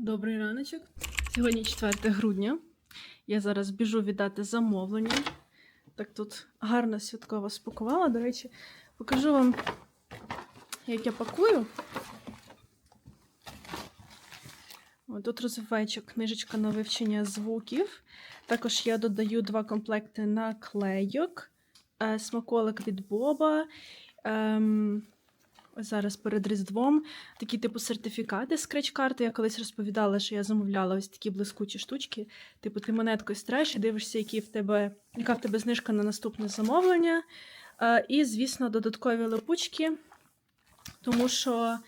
Добрий раночок. Сьогодні 4 грудня. Я зараз біжу віддати замовлення. Так тут гарно святково спакувала. До речі, покажу вам, як я пакую. О, Тут розвиваюча книжечка на вивчення звуків. Також я додаю два комплекти наклейок, е, смаколик від Боба. Ем, зараз перед Різдвом такі типу сертифікати скреч-карти. Я колись розповідала, що я замовляла ось такі блискучі штучки. Типу, ти монеткою стреш і дивишся, які в тебе, яка в тебе знижка на наступне замовлення. Е, і, звісно, додаткові липучки, тому що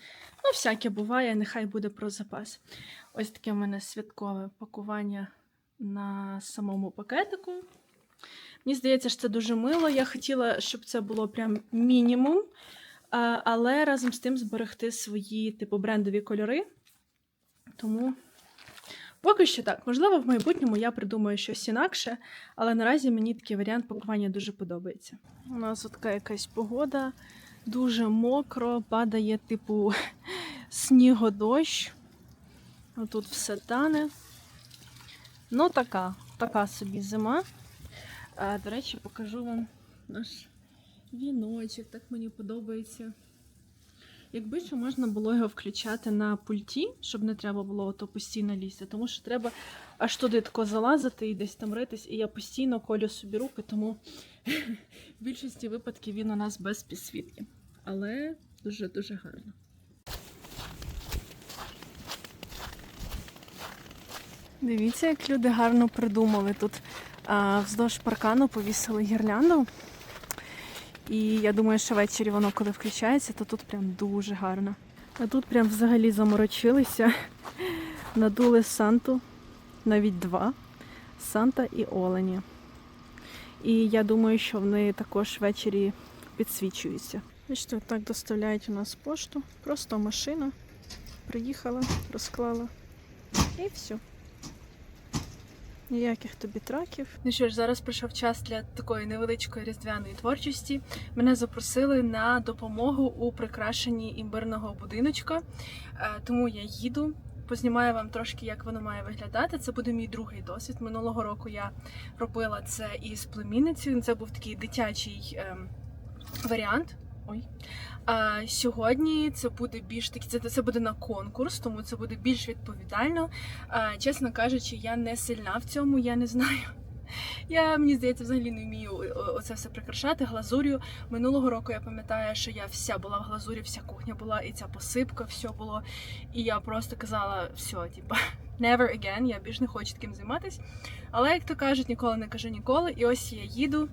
ну, всяке буває, нехай буде про запас. Ось таке в мене святкове пакування на самому пакетику. Мені здається, що це дуже мило. Я хотіла, щоб це було прям мінімум. Але разом з тим зберегти свої типу брендові кольори. Тому поки що так. Можливо, в майбутньому я придумаю щось інакше, але наразі мені такий варіант пакування дуже подобається. У нас така якась погода, дуже мокро, падає, типу, снігодощ. Тут все тане. Ну, така, така собі зима. А, до речі, покажу вам наш віночок, так мені подобається. Якби ще можна було його включати на пульті, щоб не треба було ото постійно лізти, тому що треба аж туди тако залазити і десь там ритись, і я постійно колю собі руки, тому в більшості випадків він у нас без підсвітки. Але дуже-дуже гарно. Дивіться, як люди гарно придумали. Тут а, вздовж паркану повісили гірлянду. І я думаю, що ввечері воно, коли включається, то тут прям дуже гарно. А тут прям взагалі заморочилися, надули Санту, навіть два Санта і Олені. І я думаю, що вони також ввечері підсвічуються. Бачите, так доставляють у нас пошту. Просто машина приїхала, розклала і все. Ніяких тобі траків. Ну що ж, зараз прийшов час для такої невеличкої різдвяної творчості. Мене запросили на допомогу у прикрашенні імбирного будиночка, Е, тому я їду. Познімаю вам трошки, як воно має виглядати. Це буде мій другий досвід. Минулого року я робила це із племінницею. Це був такий дитячий ем, варіант. Ой. А сьогодні це буде більш таки, це, це буде на конкурс, тому це буде більш відповідально. А, чесно кажучи, я не сильна в цьому, я не знаю. Я мені здається, взагалі не вмію о- оце все прикрашати глазур'ю. Минулого року я пам'ятаю, що я вся була в глазурі, вся кухня була, і ця посипка, все було. І я просто казала, все, типа, never again, я більш не хочу таким займатися. Але як то кажуть, ніколи не кажу ніколи. І ось я їду.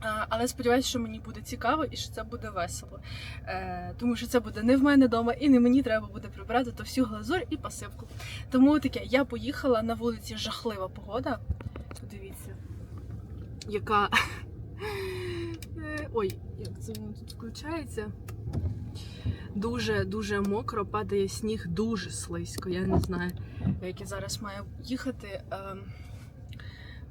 Але сподіваюся, що мені буде цікаво і що це буде весело. Е, тому що це буде не в мене вдома, і не мені треба буде прибирати то всю глазурь і посипку. Тому таке, я поїхала на вулиці жахлива погода. Подивіться, яка. Ой, як це воно тут включається. Дуже дуже мокро, падає сніг, дуже слизько. Я не знаю, як я зараз маю їхати. Ем,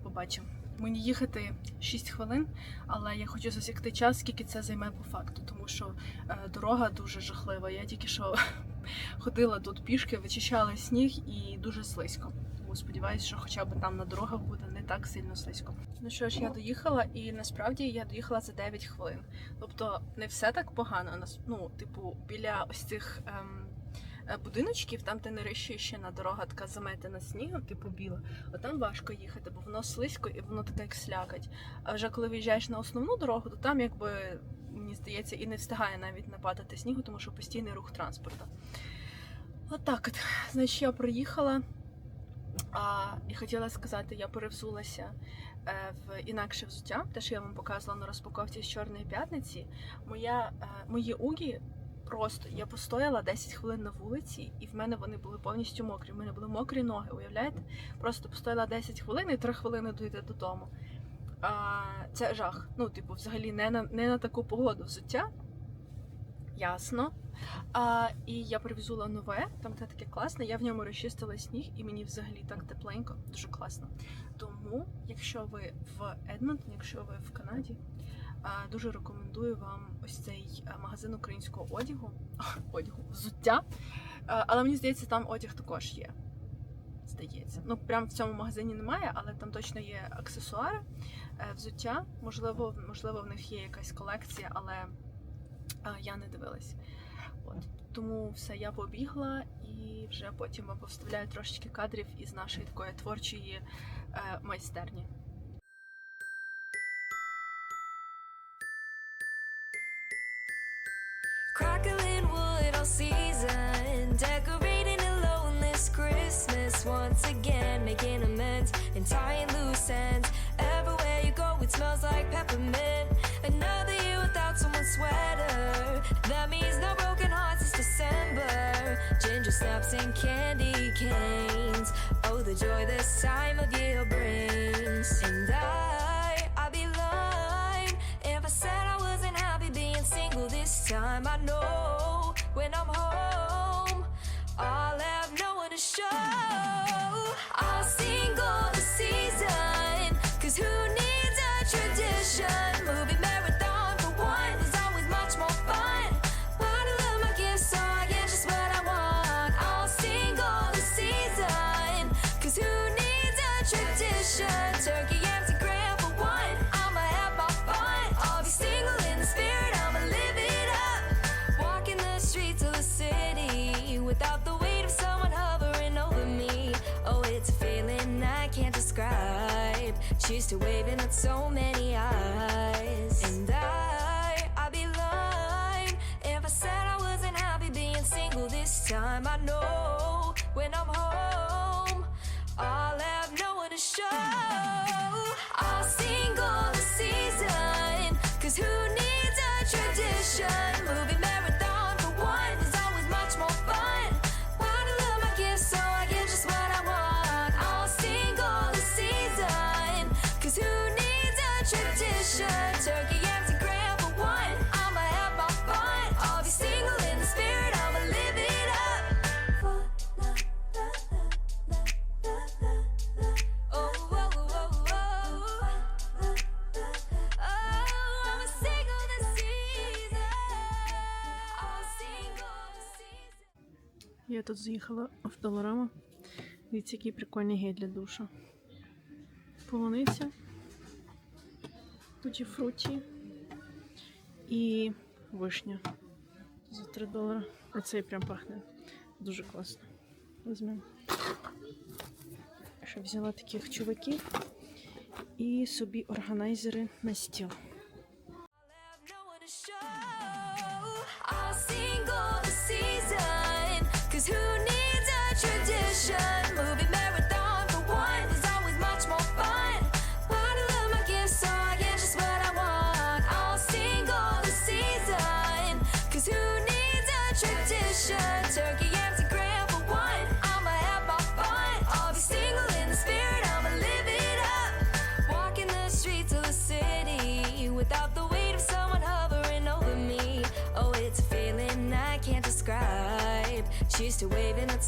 Побачимо. Мені їхати 6 хвилин, але я хочу засікти час, скільки це займе по факту, тому що е, дорога дуже жахлива. Я тільки що ходила тут пішки, вичищала сніг і дуже слизько. Тому сподіваюся, що хоча б там на дорогах буде не так сильно слизько. Ну що ж, я доїхала, і насправді я доїхала за 9 хвилин. Тобто не все так погано. Ну, типу, біля ось цих. Ем, Будиночків, там, де не рищує ще на дорога така заметена снігом, типу біла, от там важко їхати, бо воно слизько і воно таке як слякать. А вже коли виїжджаєш на основну дорогу, то там якби мені здається і не встигає навіть нападати снігу, тому що постійний рух транспорту. Отак от, Значить, я приїхала а, і хотіла сказати, я перевзулася е, в інакше взуття, те, що я вам показувала на розпаковці з Чорної п'ятниці. Моя, е, мої угі просто я постояла 10 хвилин на вулиці, і в мене вони були повністю мокрі. В мене були мокрі ноги, уявляєте? Просто постояла 10 хвилин і 3 хвилини дойти додому. А, це жах. Ну, типу, взагалі не на, не на таку погоду взуття ясно. А, І я привезула нове, там те таке класне. Я в ньому розчистила сніг, і мені взагалі так тепленько, дуже класно. Тому, якщо ви в Едмонтоні, якщо ви в Канаді, а, дуже рекомендую вам ось цей е, магазин українського одягу, одягу, взуття. А, але мені здається, там одяг також є. Здається, ну прям в цьому магазині немає, але там точно є аксесуари, е, взуття. Можливо, можливо, в них є якась колекція, але я не дивилась. От. Тому все, я побігла і вже потім я повставляю трошечки кадрів із нашої такої творчої е, майстерні. Crackling wood all season, decorating alone this Christmas once again, making amends and tying loose ends. Everywhere you go, it smells like pepper. and candy canes. Oh, the joy this time of year turkey and for one. I'ma have my fun. I'll be single in the spirit. I'ma live it up. Walking the streets of the city without the weight of someone hovering over me. Oh, it's a feeling I can't describe. Cheers to waving at so many eyes. Я тут заїхала в Долорама. Дивіться, який прикольний гей для душа. Полуниця. Тут і фруті і вишня за 3 долари. Оцей прям пахне. Дуже класно. Візьмемо. Ще взяла таких чуваків і собі органайзери на стіл. I'll sing to wave in the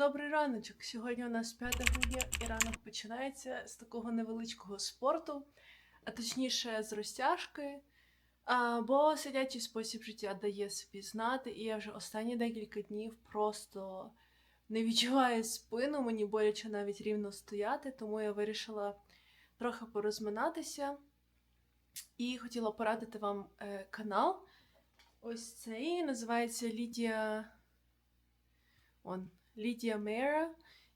добрий раночок. Сьогодні у нас 5 грудня і ранок починається з такого невеличкого спорту, а точніше з розтяжки. А, бо сидячий спосіб життя дає собі знати, і я вже останні декілька днів просто не відчуваю спину, мені боляче навіть рівно стояти, тому я вирішила трохи порозминатися і хотіла порадити вам е, канал. Ось цей називається Лідія. Он Лідія Мейра.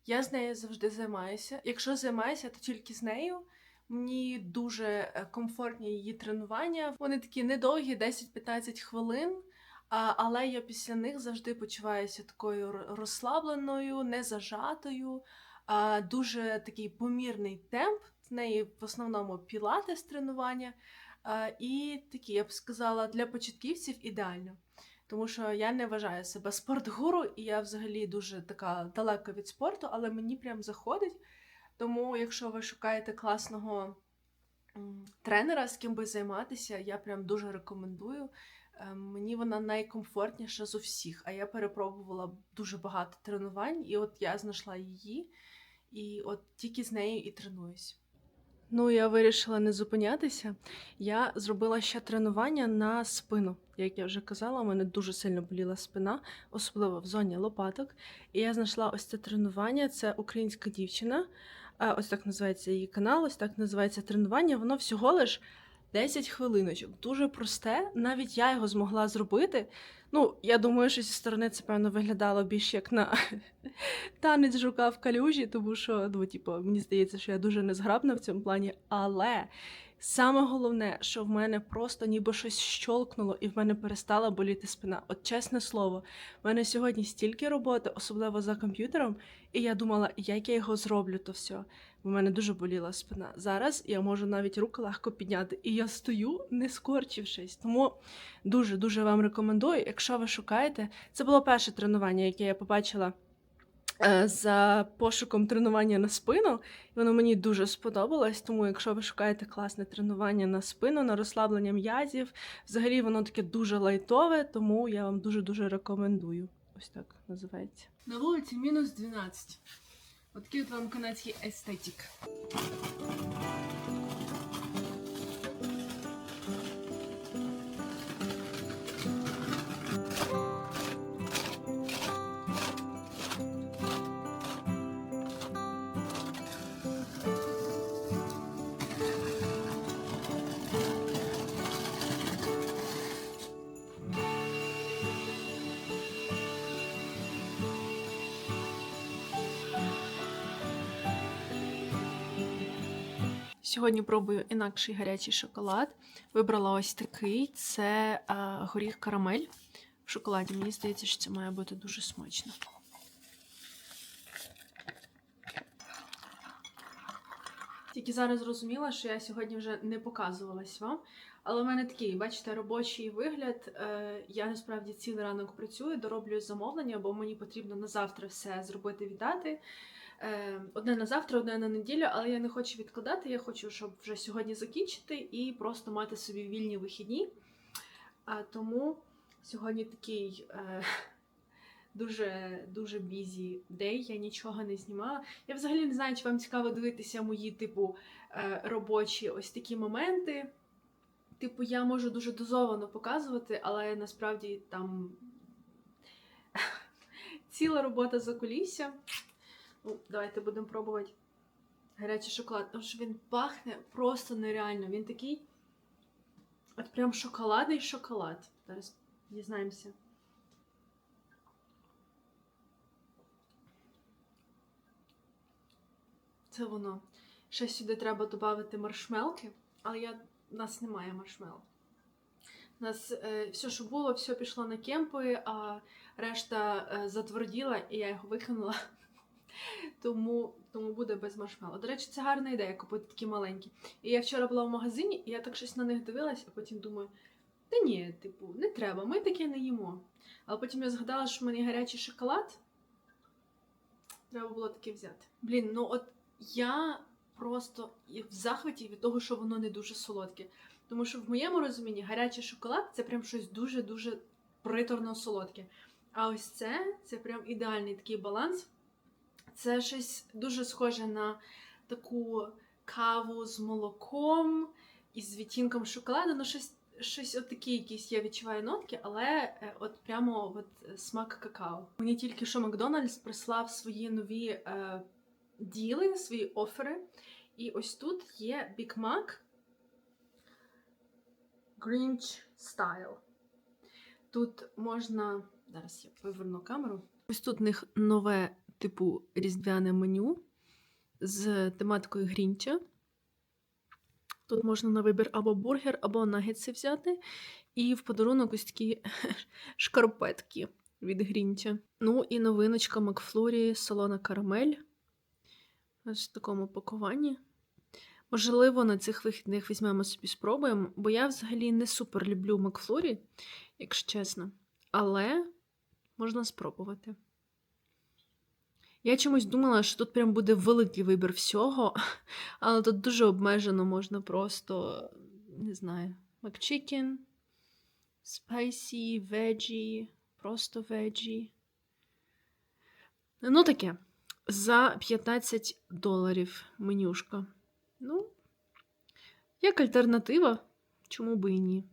Я з нею завжди займаюся. Якщо займаюся, то тільки з нею. Мені дуже е, комфортні її тренування. Вони такі недовгі, 10-15 хвилин. Але я після них завжди почуваюся такою розслабленою, не зажатою. А, дуже такий помірний темп. В неї в основному пілатес тренування. І такі, я б сказала, для початківців ідеально. Тому що я не вважаю себе спортгуру, і я взагалі дуже така далека від спорту, але мені прям заходить. Тому, якщо ви шукаєте класного тренера, з ким би займатися, я прям дуже рекомендую. Е, Мені вона найкомфортніша з усіх, а я перепробувала дуже багато тренувань, і от я знайшла її, і от тільки з нею і тренуюсь. Ну, я вирішила не зупинятися. Я зробила ще тренування на спину. Як я вже казала, у мене дуже сильно боліла спина, особливо в зоні лопаток. І я знайшла ось це тренування. Це українська дівчина. Е, Ось так називається її канал, ось так називається тренування. Воно всього лиш 10 хвилиночок. Дуже просте. Навіть я його змогла зробити. Ну, я думаю, що зі сторони це, певно, виглядало більш як на танець жука в калюжі, тому що, ну, типу, мені здається, що я дуже незграбна в цьому плані. Але саме головне, що в мене просто ніби щось щолкнуло, і в мене перестала боліти спина. От чесне слово, в мене сьогодні стільки роботи, особливо за комп'ютером, і я думала, як я його зроблю, то все. У мене дуже боліла спина. Зараз я можу навіть руки легко підняти, і я стою, не скорчившись. Тому дуже дуже вам рекомендую, якщо ви шукаєте. Це було перше тренування, яке я побачила е, за пошуком тренування на спину. Воно мені дуже сподобалось. Тому, якщо ви шукаєте класне тренування на спину, на розслаблення м'язів, взагалі воно таке дуже лайтове, тому я вам дуже дуже рекомендую. Ось так називається. На вулиці мінус 12. От такий от вам канадський естетик. Сьогодні пробую інакший гарячий шоколад. Вибрала ось такий: це а, горіх карамель в шоколаді. Мені здається, що це має бути дуже смачно. Тільки зараз зрозуміла, що я сьогодні вже не показувалась вам. Але в мене такий, бачите, робочий вигляд. Е, Я насправді цілий ранок працюю, дороблюю замовлення, бо мені потрібно на завтра все зробити віддати. Е, Одне на завтра, одне на неділю, але я не хочу відкладати. Я хочу, щоб вже сьогодні закінчити і просто мати собі вільні вихідні. А тому сьогодні такий е, дуже дуже бізі день. Я нічого не знімала. Я взагалі не знаю, чи вам цікаво дивитися мої, типу, е, робочі ось такі моменти. Типу, я можу дуже дозовано показувати, але насправді там ціла робота за кулісся. Ну, давайте будемо пробувати гарячий шоколад. Тому що він пахне просто нереально. Він такий. От прям шоколадний шоколад. Зараз дізнаємося. Це воно. Ще сюди треба додати маршмелки, але я... у нас немає маршмел. У нас е, все, що було, все пішло на кемпи, а решта е, затверділа, і я його викинула. Тому, тому буде без маршмеллоу. До речі, це гарна ідея купити такі маленькі. І я вчора була в магазині, і я так щось на них дивилась, а потім думаю, та ні, типу, не треба, ми таке не їмо. Але потім я згадала, що в мене гарячий шоколад. Треба було таке взяти. Блін, ну от я просто в захваті від того, що воно не дуже солодке. Тому що в моєму розумінні гарячий шоколад це прям щось дуже-дуже приторно солодке. А ось це це прям ідеальний такий баланс. Це щось дуже схоже на таку каву з молоком і з відтінком шоколаду. Ну, щось, щось от якісь я відчуваю нотки, але е, от прямо от е, смак какао. Мені тільки що Макдональдс прислав свої нові е, діли, свої офери. І ось тут є Big Mac Grinch Style. Тут можна. Зараз я поверну камеру. Ось тут у них нове, типу, різдвяне меню з тематикою Грінча. Тут можна на вибір або бургер, або нагетси взяти. І в подарунок ось такі шкарпетки від Грінча. Ну і новиночка Макфлурі солона карамель. Ось в такому пакуванні. Можливо, на цих вихідних візьмемо собі спробуємо, бо я взагалі не супер люблю Макфлурі, якщо чесно. Але можна спробувати. Я чомусь думала, що тут прям буде великий вибір всього, але тут дуже обмежено можна просто, не знаю, макчикен, спайсі, веджі, просто веджі. Ну, таке. За 15 доларів менюшка. Ну, як альтернатива, чому би і ні.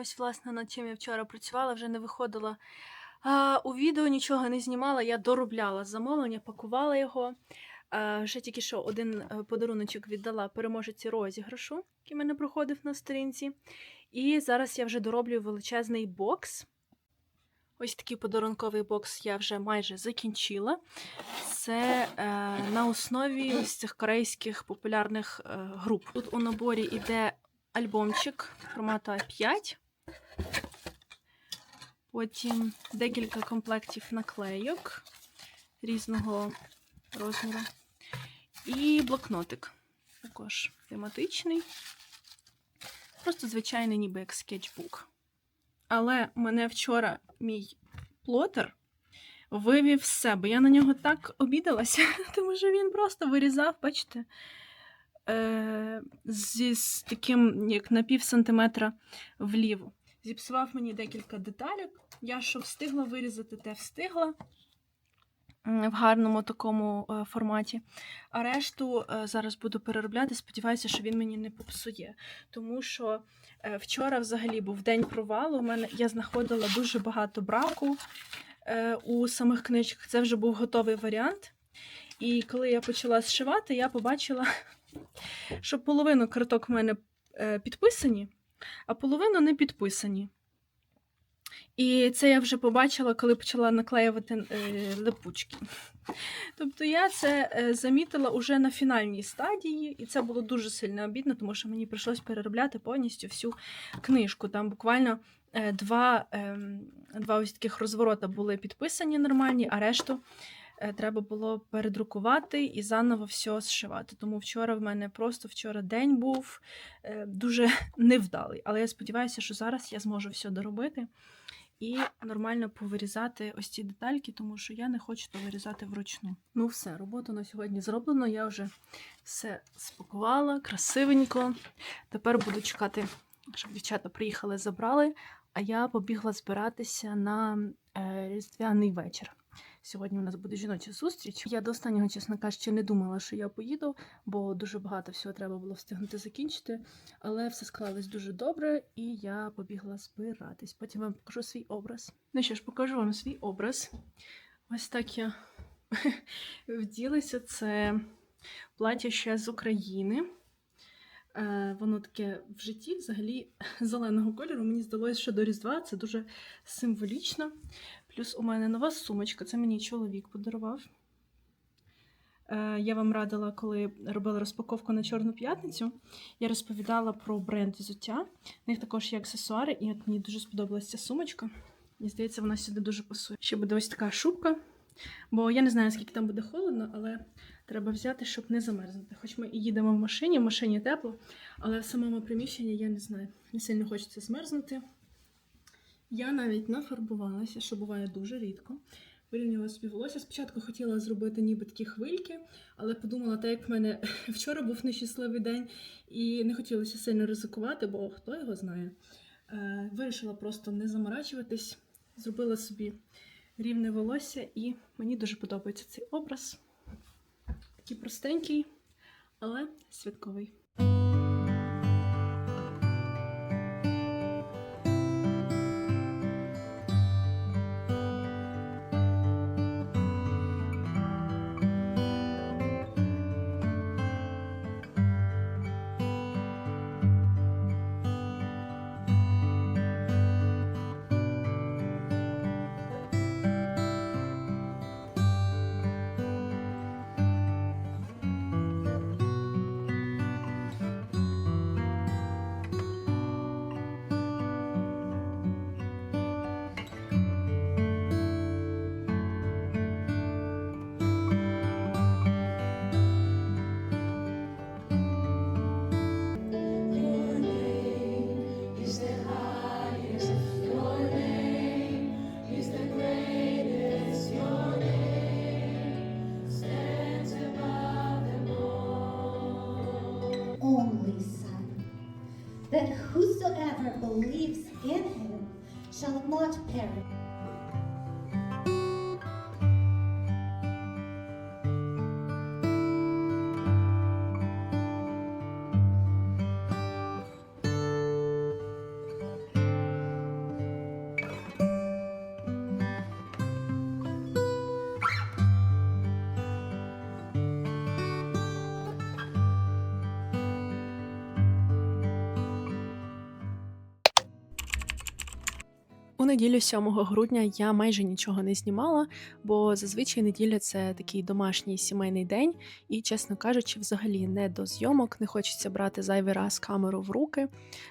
Ось, власне, над чим я вчора працювала, вже не виходила а, у відео, нічого не знімала. Я доробляла замовлення, пакувала його. А, вже тільки що один е, подаруночок віддала переможеці розіграшу, який мене проходив на сторінці. І зараз я вже дороблю величезний бокс. Ось такий подарунковий бокс я вже майже закінчила. Це е, на основі ось цих корейських популярних е, груп. Тут у наборі йде альбомчик формату А5. Потім декілька комплектів наклейок різного розміру. І блокнотик. Також тематичний. Просто звичайний, ніби як скетчбук. Але мене вчора мій плотер вивів з себе. Я на нього так обідалася, тому що він просто вирізав, бачите, е, з таким, як на пів сантиметра вліво. Зіпсував мені декілька деталек. Я що встигла вирізати, те встигла в гарному такому е, форматі. А решту е, зараз буду переробляти. Сподіваюся, що він мені не попсує. Тому що е, вчора взагалі був день провалу. У мене я знаходила дуже багато браку у самих книжках. Це вже був готовий варіант. І коли я почала зшивати, я побачила, що половину карток в мене підписані, а половину не підписані. І це я вже побачила, коли почала наклеювати е, липучки. Тобто я це е, замітила уже на фінальній стадії, і це було дуже сильно обідно, тому що мені прийшлось переробляти повністю всю книжку. Там буквально е, два, ем, два ось таких розворота були підписані нормальні, а решту треба було передрукувати і заново все зшивати. Тому вчора в мене просто вчора день був е, дуже невдалий. Але я сподіваюся, що зараз я зможу все доробити і нормально повирізати ось ці детальки, тому що я не хочу то вирізати вручну. Ну, все, робота на сьогодні зроблено. Я вже все спакувала красивенько. Тепер буду чекати, щоб дівчата приїхали, забрали. А я побігла збиратися на е, різдвяний вечір. Сьогодні у нас буде жіноча зустріч. Я до останнього, чесно кажучи, не думала, що я поїду, бо дуже багато всього треба було встигнути закінчити. Але все склалось дуже добре, і я побігла збиратись. Потім вам покажу свій образ. Ну що ж, покажу вам свій образ. Ось так я вділася. Це плаття ще з України. Е, Воно таке в житті взагалі зеленого кольору. Мені здалося, що до Різдва це дуже символічно. Плюс у мене нова сумочка, це мені чоловік подарував. Е, Я вам радила, коли робила розпаковку на Чорну п'ятницю, я розповідала про бренд взуття. В них також є аксесуари, і от мені дуже сподобалася ця сумочка. Мені здається, вона сюди дуже пасує. Ще буде ось така шубка, бо я не знаю, скільки там буде холодно, але треба взяти, щоб не замерзнути. Хоч ми і їдемо в машині, в машині тепло, але в самому приміщенні я не знаю, не сильно хочеться змерзнути. Я навіть нафарбувалася, що буває дуже рідко. Вирівняла собі волосся. Спочатку хотіла зробити ніби такі хвильки, але подумала, так як в мене вчора був нещасливий день, і не хотілося сильно ризикувати, бо хто його знає. Е, Вирішила просто не заморачуватись, зробила собі рівне волосся, і мені дуже подобається цей образ. Такий простенький, але святковий. Неділю 7 грудня я майже нічого не знімала, бо зазвичай неділя це такий домашній сімейний день, і, чесно кажучи, взагалі не до зйомок, не хочеться брати зайвий раз камеру в руки.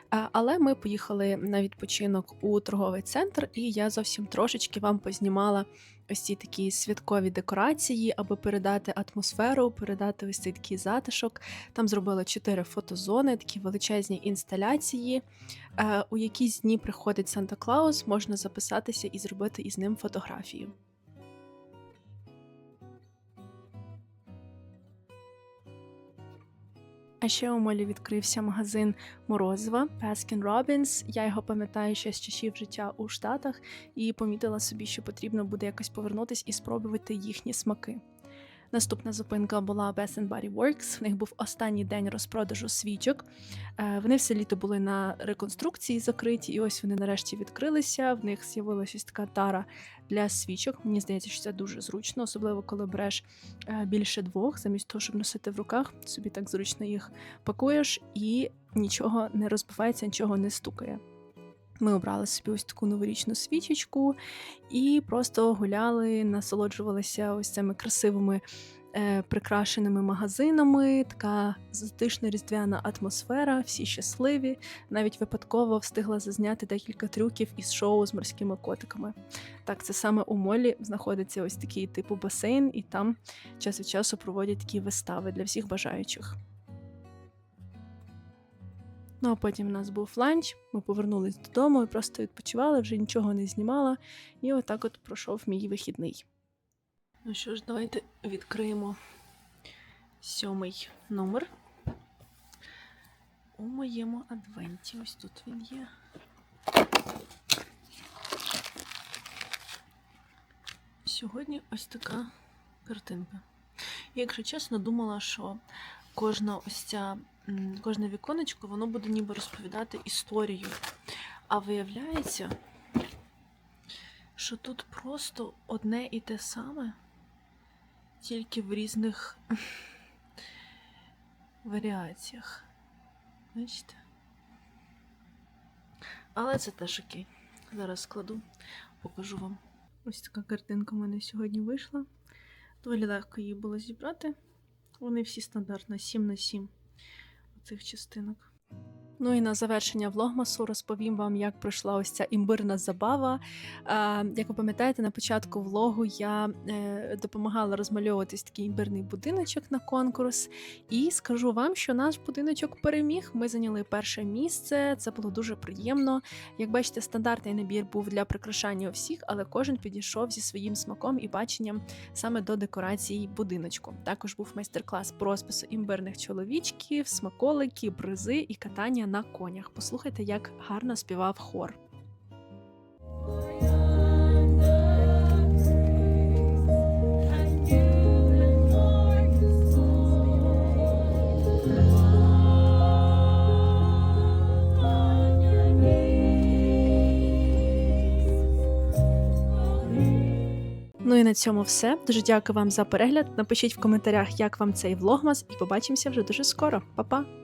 Але ми поїхали на відпочинок у торговий центр, і я зовсім трошечки вам познімала ось ці такі святкові декорації, аби передати атмосферу, передати ось цей такий затишок. Там зробили чотири фотозони, такі величезні інсталяції. Е, У якісь дні приходить Санта Клаус, можна записатися і зробити із ним фотографію. А ще у Молі відкрився магазин Морозива Baskin Robbins. Я його пам'ятаю ще з часів життя у Штатах і помітила собі, що потрібно буде якось повернутись і спробувати їхні смаки. Наступна зупинка була Bath Body Works. В них був останній день розпродажу свічок. Е, Вони все літо були на реконструкції закриті, і ось вони нарешті відкрилися. В них з'явилася така тара для свічок. Мені здається, що це дуже зручно, особливо коли береш е, більше двох, замість того, щоб носити в руках. Собі так зручно їх пакуєш і нічого не розбивається, нічого не стукає. Ми обрали собі ось таку новорічну свічечку і просто гуляли, насолоджувалися ось цими красивими е, прикрашеними магазинами, така затишна різдвяна атмосфера, всі щасливі. Навіть випадково встигла зазняти декілька трюків із шоу з морськими котиками. Так, це саме у молі знаходиться ось такий типу басейн, і там час від часу проводять такі вистави для всіх бажаючих. Ну а потім у нас був ланч, ми повернулись додому і просто відпочивали, вже нічого не знімала. І отак от пройшов мій вихідний. Ну що ж, давайте відкриємо сьомий номер. У моєму адвенті. Ось тут він є. Сьогодні ось така картинка. Я, якщо чесно, думала, що кожна ось ця, кожне віконечко, воно буде ніби розповідати історію. А виявляється, що тут просто одне і те саме, тільки в різних варіаціях. Бачите? Але це теж окей. Зараз складу, покажу вам. Ось така картинка в мене сьогодні вийшла. Доволі легко її було зібрати. Вони всі стандартно 7 на 7 цих частинок. Ну і на завершення влогмасу розповім вам, як пройшла ось ця імбирна забава. Як ви пам'ятаєте, на початку влогу я е, допомагала розмальовуватись такий імбирний будиночок на конкурс. І скажу вам, що наш будиночок переміг. Ми зайняли перше місце. Це було дуже приємно. Як бачите, стандартний набір був для прикрашання всіх, але кожен підійшов зі своїм смаком і баченням саме до декорації будиночку. Також був майстер-клас по розпису імбирних чоловічків, смаколики, бризи і катання на конях. Послухайте, як гарно співав хор. Ну і на цьому все. Дуже дякую вам за перегляд. Напишіть в коментарях, як вам цей влогмас, і побачимося вже дуже скоро. Па-па!